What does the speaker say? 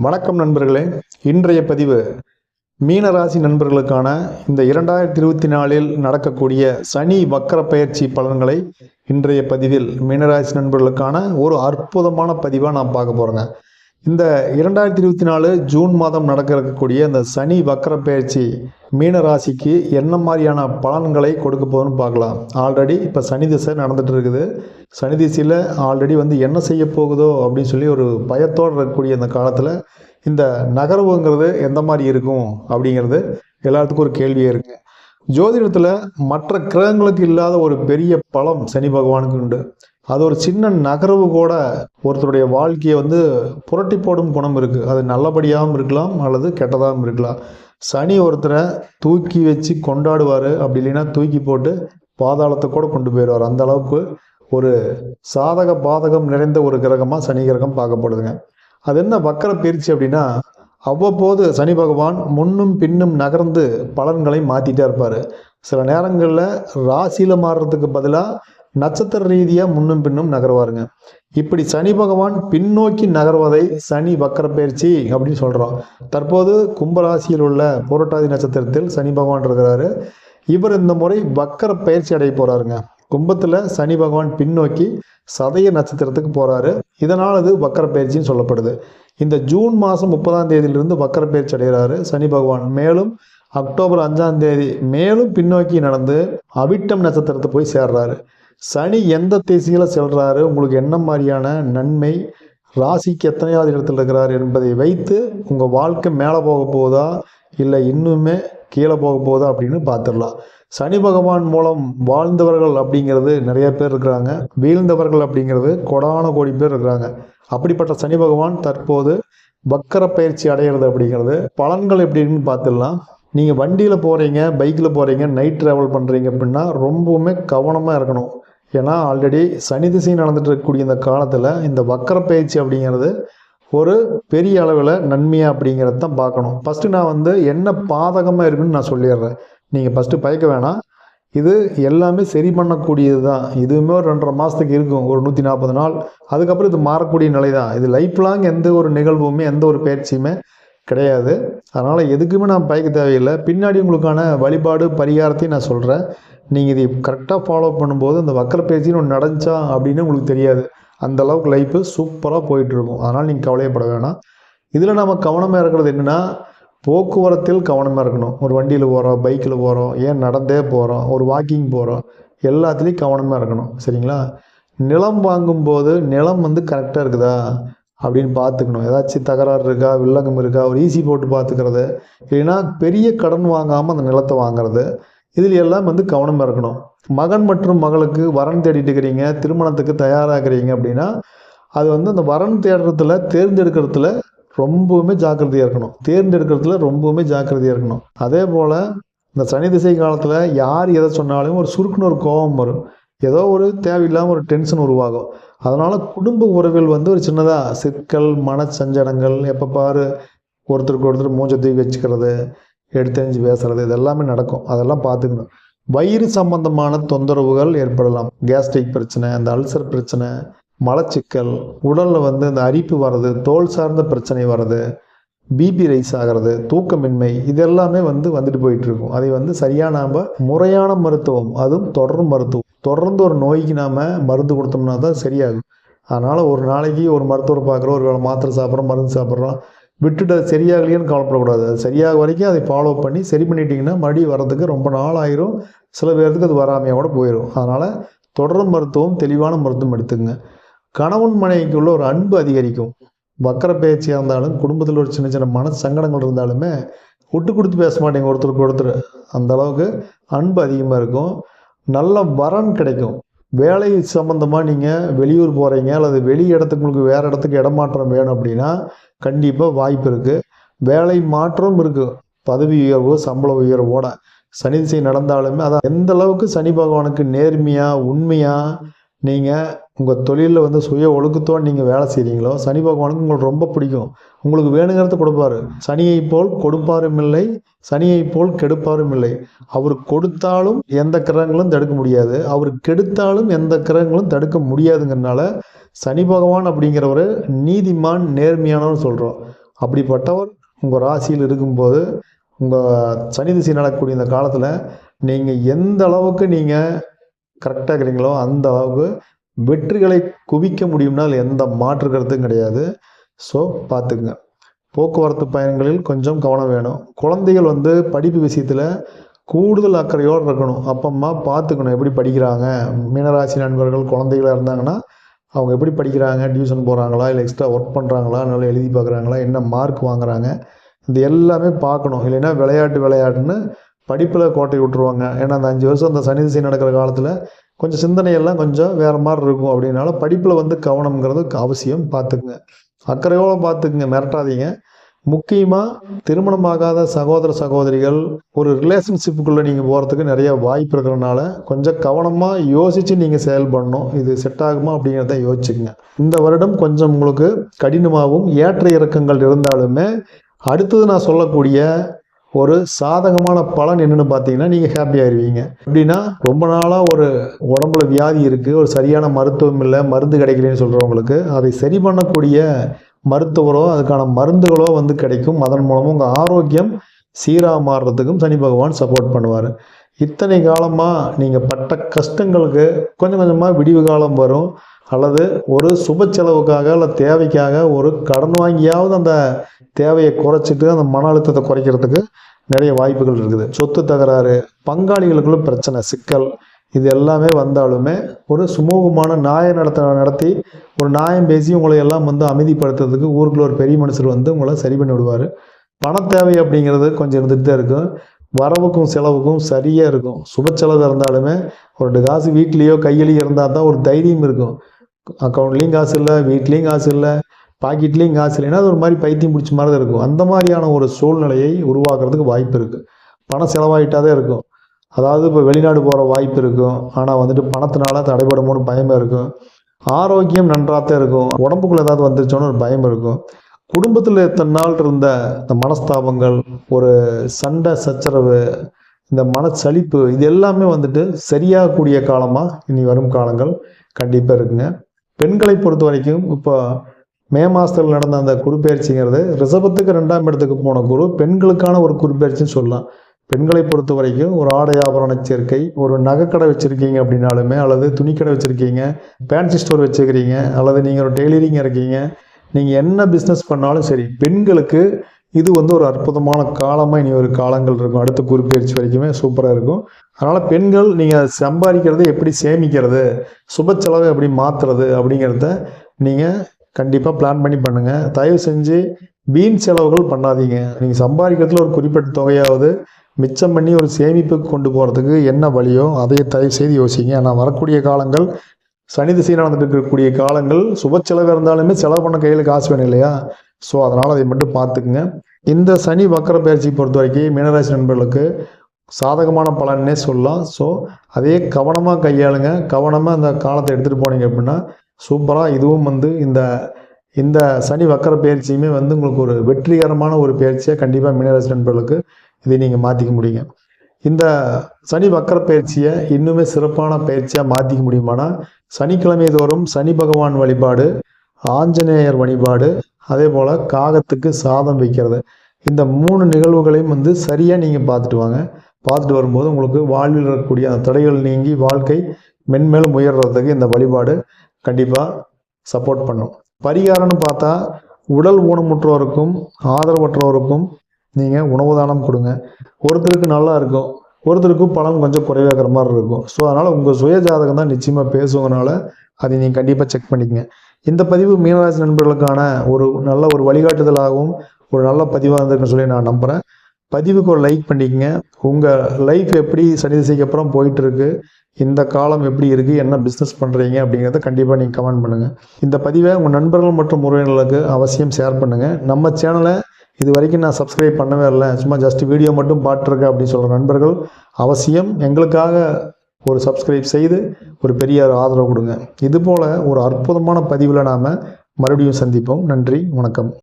வணக்கம் நண்பர்களே. இன்றைய பதிவு மீனராசி நண்பர்களுக்கான இந்த இரண்டாயிரத்தி இருபத்தி நாலில் நடக்கக்கூடிய சனி வக்கர பயிற்சி பலன்களை இன்றைய பதிவில் மீனராசி நண்பர்களுக்கான ஒரு அற்புதமான பதிவாக நான் பார்க்க போகிறேங்க இந்த இரண்டாயிரத்தி இருபத்தி நாலு ஜூன் மாதம் நடக்க இருக்கக்கூடிய இந்த சனி வக்கர பயிற்சி மீனராசிக்கு என்ன மாதிரியான பலன்களை கொடுக்க போகுதுன்னு பார்க்கலாம். ஆல்ரெடி இப்போ சனி திசை நடந்துட்டு இருக்குது. சனி திசையில் ஆல்ரெடி வந்து என்ன செய்ய போகுதோ அப்படின்னு சொல்லி ஒரு பயத்தோடு இருக்கக்கூடிய இந்த காலத்தில் இந்த நகர்வுங்கிறது எந்த மாதிரி இருக்கும் அப்படிங்கிறது எல்லாத்துக்கும் ஒரு கேள்வியே இருக்கு. ஜோதிடத்தில் மற்ற கிரகங்களுக்கு இல்லாத ஒரு பெரிய பலம் சனி பகவானுக்கு உண்டு. அது ஒரு சின்ன நகர்வு கூட. ஒருத்தருடைய வாழ்க்கையை வந்து புரட்டி போடும் குணம் இருக்குது அது நல்லபடியாகவும் இருக்கலாம் அல்லது கெட்டதாகவும் இருக்கலாம். சனி ஒருத்தரை தூக்கி வச்சு கொண்டாடுவார். அப்படி இல்லைன்னா தூக்கி போட்டு பாதாளத்தை கூட கொண்டு போயிடுவார். அந்த அளவுக்கு ஒரு சாதக பாதகம் நிறைந்த ஒரு கிரகமாக சனி கிரகம் பார்க்கப்படுதுங்க. அது என்ன வக்கர பயிற்சி அப்படின்னா அவ்வப்போது சனி பகவான் முன்னும் பின்னும் நகர்ந்து பலன்களை மாற்றிட்டே இருப்பார். சில நேரங்களில் ராசியில் மாறுறதுக்கு பதிலாக நட்சத்திர ரீதியாக முன்னும் பின்னும் நகர்வாருங்க. இப்படி சனி பகவான் பின்னோக்கி நகர்வதை சனி வக்கர பயிற்சி அப்படின்னு சொல்கிறோம் தற்போது கும்பராசியில் உள்ள புரட்டாதி நட்சத்திரத்தில் சனி பகவான் இருக்கிறாரு. இவர் இந்த முறை வக்கர பயிற்சி அடைய போகிறாருங்க கும்பத்தில் சனி பகவான் பின்னோக்கி சதய நட்சத்திரத்துக்கு போகிறாரு இதனால் அது வக்கர பயிற்சின்னு சொல்லப்படுது. இந்த ஜூன் மாதம் முப்பதாம் தேதியிலிருந்து வக்கர பயிற்சி அடைகிறாரு சனி பகவான். மேலும் அக்டோபர் அஞ்சாம் தேதி மேலும் பின்னோக்கி நடந்து அவிட்டம் நட்சத்திரத்தை போய் சேர்றாரு. சனி எந்த திசையில் செல்கிறாரு உங்களுக்கு என்ன மாதிரியான நன்மை? ராசிக்கு எத்தனையாவது இடத்துல இருக்கிறார் என்பதை வைத்து உங்கள் வாழ்க்கை மேலே போக போகுதா இல்லை இன்னுமே கீழே போக போகுதா அப்படின்னு பார்த்துடலாம். சனி பகவான் மூலம் வாழ்ந்தவர்கள் அப்படிங்கிறது நிறைய பேர் இருக்கிறாங்க. வீழ்ந்தவர்கள் அப்படிங்கிறது கொடான கோடி பேர் இருக்கிறாங்க. அப்படிப்பட்ட சனி பகவான் தற்போது வக்கர பயிற்சி அடைகிறது அப்படிங்கிறது. பலன்கள் எப்படின்னு பார்த்துடலாம். நீங்கள் வண்டியில் போகிறீங்க பைக்கில் போகிறீங்க நைட் ட்ராவல் பண்ணுறீங்க அப்படின்னா ரொம்பவுமே கவனமாக இருக்கணும். ஏன்னா ஆல்ரெடி சனி திசை நடந்துட்டு இருக்கக்கூடிய இந்த காலத்தில் இந்த வக்கர பயிற்சி அப்படிங்கிறது ஒரு பெரிய அளவில் நன்மையாக அப்படிங்கிறது தான் பார்க்கணும். ஃபஸ்ட்டு நான் வந்து என்ன பாதகமாக இருக்குன்னு நான் சொல்லிடுறேன். நீங்கள் ஃபஸ்ட்டு பயக்க வேணாம். இது எல்லாமே சரி பண்ணக்கூடியது தான். இதுவுமே ஒரு ரெண்டரை மாதத்துக்கு இருக்கும். ஒரு நூற்றி நாற்பது நாள். அதுக்கப்புறம் இது மாறக்கூடிய நிலை தான் இது லைஃப் லாங் எந்த ஒரு நிகழ்வுமே எந்த ஒரு பயிற்சியுமே கிடையாது. அதனால் எதுக்குமே நான் பயக்க தேவையில்லை. பின்னாடி உங்களுக்கான வழிபாடு பரிகாரத்தையும் நான் சொல்கிறேன் நீங்கள் இதை கரெக்டாக ஃபாலோ பண்ணும்போது இந்த வக்கர பேச்சின்னு ஒன்று நடந்துச்சா அப்படின்னு உங்களுக்கு தெரியாது. அந்த அளவுக்கு லைஃப்பு சூப்பராக போயிட்டுருக்கும் அதனால் நீங்கள் கவலையப்பட வேணாம். இதில் நம்ம கவனமாக இருக்கிறது என்னென்னா போக்குவரத்தில் கவனமாக இருக்கணும். ஒரு வண்டியில் போகிறோம் பைக்கில் போகிறோம் ஏன் நடந்தே போகிறோம் ஒரு வாக்கிங் போகிறோம் எல்லாத்துலேயும் கவனமாக இருக்கணும். சரிங்களா? நிலம் வாங்கும்போது நிலம் வந்து கரெக்டாக இருக்குதா அப்படின்னு பார்த்துக்கணும். ஏதாச்சும் தகராறு இருக்கா வில்லங்கம் இருக்கா ஒரு ஈஸி போட்டு பார்த்துக்கிறது. இல்லைன்னா பெரிய கடன் வாங்காமல் அந்த நிலத்தை வாங்குறது. இதில் எல்லாம் வந்து கவனம் இருக்கணும் மகன் மற்றும் மகளுக்கு வரன் தேடிட்டு இருக்கிறீங்க திருமணத்துக்கு தயாராகிறீங்க அப்படின்னா அது வந்து அந்த வரன் தேடுறதுல தேர்ந்தெடுக்கிறதுல ரொம்பவுமே ஜாக்கிரதையாக இருக்கணும். தேர்ந்தெடுக்கிறதுல ரொம்பவுமே ஜாக்கிரதையாக இருக்கணும். அதே போல் இந்த சனி திசை காலத்தில் யார் எதை சொன்னாலும் ஒரு சுருக்குன்னு ஒரு கோபம் வரும். ஏதோ ஒரு தேவையில்லாமல் ஒரு டென்ஷன் உருவாகும். அதனால் குடும்ப உறவில் வந்து ஒரு சின்னதாக சிக்கல் மனச்சஞ்சடங்கள் எப்போ பாரு ஒருத்தருக்கு ஒருத்தர் மூஞ்ச தூக்கி வச்சுக்கிறது எடுத்தெறிஞ்சு பேசுறது இது எல்லாமே நடக்கும். அதெல்லாம் பார்த்துக்கணும். வயிறு சம்பந்தமான தொந்தரவுகள் ஏற்படலாம். கேஸ்ட்ரிக் பிரச்சனை அந்த அல்சர் பிரச்சனை மலச்சிக்கல் உடலில் வந்து இந்த அரிப்பு வர்றது தோல் சார்ந்த பிரச்சனை வர்றது பிபி ரைஸ் ஆகிறது தூக்கமின்மை இது எல்லாமே வந்து வந்துட்டு போயிட்டு இருக்கும் அதை வந்து சரியாக நாம் முறையான மருத்துவம் அதுவும் தொடர் மருத்துவம். தொடர்ந்து ஒரு நோய்க்கு நாம் மருந்து கொடுத்தோம்னா தான் சரியாகும். அதனால் ஒரு நாளைக்கு ஒரு மருத்துவர் பார்க்குறோம் ஒரு வேளை மாத்திரை சாப்பிட்றோம் மருந்து சாப்பிட்றோம் விட்டுட்டு அது சரியாகலையேன்னு கவலைப்படக்கூடாது. அது சரியாக வரைக்கும் அதை ஃபாலோ பண்ணி சரி பண்ணிட்டீங்கன்னா மறுபடியும் வர்றதுக்கு ரொம்ப நாள் ஆயிரும். சில பேர்த்துக்கு அது வராமையாக கூட போயிடும் அதனால் தொடர் மருத்துவம் தெளிவான மருத்துவம் எடுத்துங்க கணவன் மனைவிக்குள்ள ஒரு அன்பு அதிகரிக்கும். வக்கர பேச்சியாக இருந்தாலும் குடும்பத்தில் ஒரு சின்ன சின்ன மன சங்கடங்கள் இருந்தாலுமே விட்டு கொடுத்து பேச மாட்டேங்க. ஒருத்தருக்கு ஒருத்தர். அந்த அளவுக்கு அன்பு அதிகமாக இருக்கும். நல்ல வரன் கிடைக்கும். வேலை சம்மந்தமாக நீங்கள் வெளியூர் போகிறீங்க அல்லது வெளி இடத்துக்கு உங்களுக்கு வேறு இடத்துக்கு இடமாற்றம் வேணும் அப்படின்னா கண்டிப்பாக வாய்ப்பு இருக்குது வேலை மாற்றம் இருக்குது பதவி உயர்வோ சம்பள உயர்வோட சனி திசை நடந்தாலுமே அதான் எந்த அளவுக்கு சனி பகவானுக்கு நேர்மையாக உண்மையாக நீங்கள் உங்கள் தொழிலில் வந்து சுய ஒழுக்கத்தோடு நீங்கள் வேலை செய்கிறீங்களோ சனி பகவானுக்கு உங்களுக்கு ரொம்ப பிடிக்கும். உங்களுக்கு வேணுங்கிறத கொடுப்பாரு. சனியை போல் கொடுப்பாரும் இல்லை சனியை போல் கெடுப்பாரும் இல்லை அவர் கொடுத்தாலும் எந்த கிரகங்களும் தடுக்க முடியாது. அவர் கெடுத்தாலும் எந்த கிரகங்களும் தடுக்க முடியாதுங்கிறனால சனி பகவான் அப்படிங்கிறவர் நீதிமான் நேர்மையானவர் சொல்கிறோம் அப்படிப்பட்டவர் உங்கள் ராசியில் இருக்கும்போது உங்கள் சனி திசை நடக்கக்கூடிய இந்த காலத்தில் நீங்கள் எந்த அளவுக்கு நீங்கள் கரெக்டாக இருக்கிறீங்களோ அந்த அளவுக்கு வெற்றிகளை குவிக்க முடியும்னால் எந்த மாற்று கருத்தும் கிடையாது. ஸோ பார்த்துக்குங்க. போக்குவரத்து பயணங்களில் கொஞ்சம் கவனம் வேணும். குழந்தைகள் வந்து படிப்பு விஷயத்தில் கூடுதல் அக்கறையோடு இருக்கணும். அப்பம்மா பார்த்துக்கணும் எப்படி படிக்கிறாங்க. மீனராசி நண்பர்கள் குழந்தைகளாக இருந்தாங்கன்னா அவங்க எப்படி படிக்கிறாங்க? டியூஷன் போகிறாங்களா இல்லை எக்ஸ்ட்ரா ஒர்க் பண்ணுறாங்களா நல்லா எழுதி பார்க்குறாங்களா? என்ன மார்க் வாங்குறாங்க? இது எல்லாமே பார்க்கணும். இல்லைன்னா விளையாட்டு விளையாட்டுன்னு படிப்பில் கோட்டை விட்டுருவாங்க. ஏன்னா அந்த அஞ்சு வருஷம் அந்த சனி திசை நடக்கிற காலத்தில் கொஞ்சம் சிந்தனையெல்லாம் கொஞ்சம் வேறு மாதிரி இருக்கும். அப்படின்னால படிப்பில் வந்து கவனம்ங்கிறது அவசியம். பார்த்துக்குங்க. அக்கறையோடு பார்த்துக்குங்க. மிரட்டாதீங்க. முக்கியமாக திருமணமாகாத சகோதர சகோதரிகள் ஒரு ரிலேஷன்ஷிப்புக்குள்ளே நீங்கள் போகிறதுக்கு நிறைய வாய்ப்பு இருக்கிறனால கொஞ்சம் கவனமாக யோசித்து நீங்கள் செயல்படணும் இது செட் ஆகுமா அப்படிங்கிறத யோசிச்சுக்கங்க. இந்த வருடம் கொஞ்சம் உங்களுக்கு கடினமாகவும் ஏற்ற இறக்கங்கள் இருந்தாலுமே அடுத்தது நான் சொல்லக்கூடிய ஒரு சாதகமான பலன் என்னன்னு பார்த்தீங்கன்னா நீங்கள் ஹாப்பி ஆயிடுவீங்க எப்படின்னா ரொம்ப நாளாக ஒரு உடம்புல வியாதி இருக்குது ஒரு சரியான மருத்துவம் இல்லை மருந்து கிடைக்கலன்னு சொல்கிறவங்களுக்கு அதை சரி பண்ணக்கூடிய மருத்துவரோ அதுக்கான மருந்துகளோ வந்து கிடைக்கும். அதன் மூலமும் உங்கள் ஆரோக்கியம் சீராக மாறுறதுக்கும் சனி பகவான் சப்போர்ட் பண்ணுவார். இத்தனை காலமாக நீங்கள் பட்ட கஷ்டங்களுக்கு கொஞ்சம் கொஞ்சமாக விடிவு காலம் வரும். அல்லது ஒரு சுப செலவுக்காக இல்லை தேவைக்காக ஒரு கடன் வாங்கியாவது அந்த தேவையை குறைச்சிட்டு அந்த மன அழுத்தத்தை குறைக்கிறதுக்கு நிறைய வாய்ப்புகள் இருக்குது. சொத்து தகராறு பங்காளிகளுக்குள்ள பிரச்சனை சிக்கல் இது எல்லாமே வந்தாலுமே ஒரு சுமூகமான நியாய நடத்த நடத்தி ஒரு நியாயம் பேசி உங்களை எல்லாம் வந்து அமைதிப்படுத்துறதுக்கு ஊருக்குள்ள ஒரு பெரிய மனுஷர் வந்து உங்களை சரி பண்ணி விடுவார் பண தேவை அப்படிங்கிறது கொஞ்சம் இருந்துகிட்டு தான் இருக்கும். வரவுக்கும் செலவுக்கும் சரியாக இருக்கும். சுப செலவு இருந்தாலுமே ஒரு ரெண்டு காசு வீட்லேயோ கையிலேயோ இருந்தால் தான் ஒரு தைரியம் இருக்கும். அக்கௌண்ட்லேயும் காசு இல்லை வீட்லேயும் காசு இல்லை பாக்கெட்லேயும் காசு இல்லைன்னா அது ஒரு மாதிரி பைத்தியம் பிடிச்ச மாதிரி தான் இருக்கும். அந்த மாதிரியான ஒரு சூழ்நிலையை உருவாக்குறதுக்கு வாய்ப்பு இருக்குது பணம் செலவாயிட்டா தான் இருக்கும். அதாவது இப்போ வெளிநாடு போகிற வாய்ப்பு இருக்கும். ஆனால் வந்துட்டு பணத்தினால தடைபடுமோன்னு பயமாக இருக்கும். ஆரோக்கியம் நன்றாக தான் இருக்கும். உடம்புக்குள்ளே ஏதாவது வந்துருச்சோன்னு ஒரு பயம் இருக்கும். குடும்பத்தில் இத்தனை நாள் இருந்த இந்த மனஸ்தாபங்கள் ஒரு சண்டை சச்சரவு இந்த மனச்சலிப்பு இது எல்லாமே வந்துட்டு சரியாகக்கூடிய காலமாக இனி வரும் காலங்கள் கண்டிப்பாக இருக்குங்க. பெண்களை பொறுத்த வரைக்கும் இப்போ மே மாதத்தில் நடந்த அந்த குருப்பெயர்ச்சிங்கிறது ரிசபத்துக்கு ரெண்டாம் இடத்துக்கு போன குரு பெண்களுக்கான ஒரு குருப்பெயர்ச்சின்னு சொல்லலாம். பெண்களை பொறுத்த வரைக்கும் ஒரு ஆடை ஆபரண சேர்க்கை ஒரு நகைக்கடை வச்சுருக்கீங்க அப்படின்னாலுமே அல்லது துணிக்கடை வச்சுருக்கீங்க பேன்சி ஸ்டோர் வச்சுருக்கிறீங்க அல்லது நீங்கள் ஒரு டெய்லரிங் இருக்கீங்க நீங்கள் என்ன பிஸ்னஸ் பண்ணாலும் சரி பெண்களுக்கு இது வந்து ஒரு அற்புதமான காலமாக இனி ஒரு காலங்கள் இருக்கும். அடுத்த குறிப்பெயர்ச்சி வரைக்குமே சூப்பராக இருக்கும். அதனால் பெண்கள் நீங்கள் சம்பாதிக்கிறது எப்படி சேமிக்கிறது சுப செலவை எப்படி மாற்றுறது அப்படிங்கிறத நீங்கள் கண்டிப்பாக பிளான் பண்ணி பண்ணுங்கள் தயவு செஞ்சு வீண் செலவுகள் பண்ணாதீங்க. நீங்கள் சம்பாதிக்கிறதுல ஒரு குறிப்பிட்ட தொகையாவது மிச்சம் பண்ணி ஒரு சேமிப்புக்கு கொண்டு போகிறதுக்கு என்ன வழியோ அதையே தயவு செய்து யோசிங்க. ஆனால் வரக்கூடிய காலங்கள் சனி திசை நடந்துட்டு இருக்கக்கூடிய காலங்கள் சுப செலவு இருந்தாலுமே செலவு பண்ண கையில் காசு வேணும் இல்லையா? ஸோ அதனால் அதை மட்டும் பார்த்துக்குங்க. இந்த சனி வக்கர பயிற்சியை பொறுத்த வரைக்கும் மீனராசி நண்பர்களுக்கு சாதகமான பலன்னே சொல்லலாம். ஸோ அதே கவனமாக கையாளுங்க. கவனமாக அந்த காலத்தை எடுத்துகிட்டு போனீங்க அப்படின்னா சூப்பராக இதுவும் வந்து இந்த இந்த சனி வக்கர பயிற்சியுமே வந்து உங்களுக்கு ஒரு வெற்றிகரமான ஒரு பயிற்சியாக கண்டிப்பாக மீனராசி நண்பர்களுக்கு இதை நீங்கள் மாற்றிக்க முடியுங்க. இந்த சனி வக்கர பயிற்சியை இன்னுமே சிறப்பான பயிற்சியாக மாற்றிக்க முடியுமானா சனிக்கிழமை தோறும் சனி பகவான் வழிபாடு ஆஞ்சநேயர் வழிபாடு அதே போல் காகத்துக்கு சாதம் வைக்கிறது. இந்த மூணு நிகழ்வுகளையும் வந்து சரியாக நீங்கள் பார்த்துட்டு வாங்க. பார்த்துட்டு வரும்போது உங்களுக்கு வாழ்வில் இருக்கக்கூடிய அந்த தடைகள் நீங்கி வாழ்க்கை மென்மேலும் உயர்றதுக்கு இந்த வழிபாடு கண்டிப்பாக சப்போர்ட் பண்ணும். பரிகாரம்னு பார்த்தா உடல் ஊனமுற்றோருக்கும் ஆதரவற்றோருக்கும் நீங்கள் உணவு தானம் கொடுங்க. ஒருத்தருக்கு நல்லா இருக்கும். ஒருத்தருக்கு பணம் கொஞ்சம் குறைவாகிற மாதிரி இருக்கும். ஸோ அதனால் உங்கள் சுய ஜாதகம் தான் நிச்சயமாக பேசுவதனால அதை நீங்கள் கண்டிப்பாக செக் பண்ணிக்கங்க. இந்த பதிவு மீனராசி நண்பர்களுக்கான ஒரு நல்ல ஒரு வழிகாட்டுதலாகவும் ஒரு நல்ல பதிவாக இருந்திருக்குன்னு சொல்லி நான் நம்புகிறேன் பதிவுக்கு ஒரு லைக் பண்ணிக்கங்க. உங்கள் லைஃப் எப்படி சனி திசைக்கு அப்புறம் போயிட்டு இருக்கு இந்த காலம் எப்படி இருக்குது என்ன பிஸ்னஸ் பண்ணுறீங்க அப்படிங்கிறத கண்டிப்பாக நீங்கள் கமெண்ட் பண்ணுங்கள் இந்த பதிவை உங்கள் நண்பர்கள் மற்றும் உறவினர்களுக்கு அவசியம் ஷேர் பண்ணுங்கள் நம்ம சேனலை இது வரைக்கும் நான் சப்ஸ்கிரைப் பண்ணவே இல்லை. சும்மா ஜஸ்ட் வீடியோ மட்டும் பார்த்துருக்கேன் அப்படின்னு சொல்கிற நண்பர்கள் அவசியம் எங்களுக்காக ஒரு சப்ஸ்கிரைப் செய்து ஒரு பெரிய ஆதரவு கொடுங்க. இதுபோல் ஒரு அற்புதமான பதிவில் நாம் மறுபடியும் சந்திப்போம். நன்றி வணக்கம்.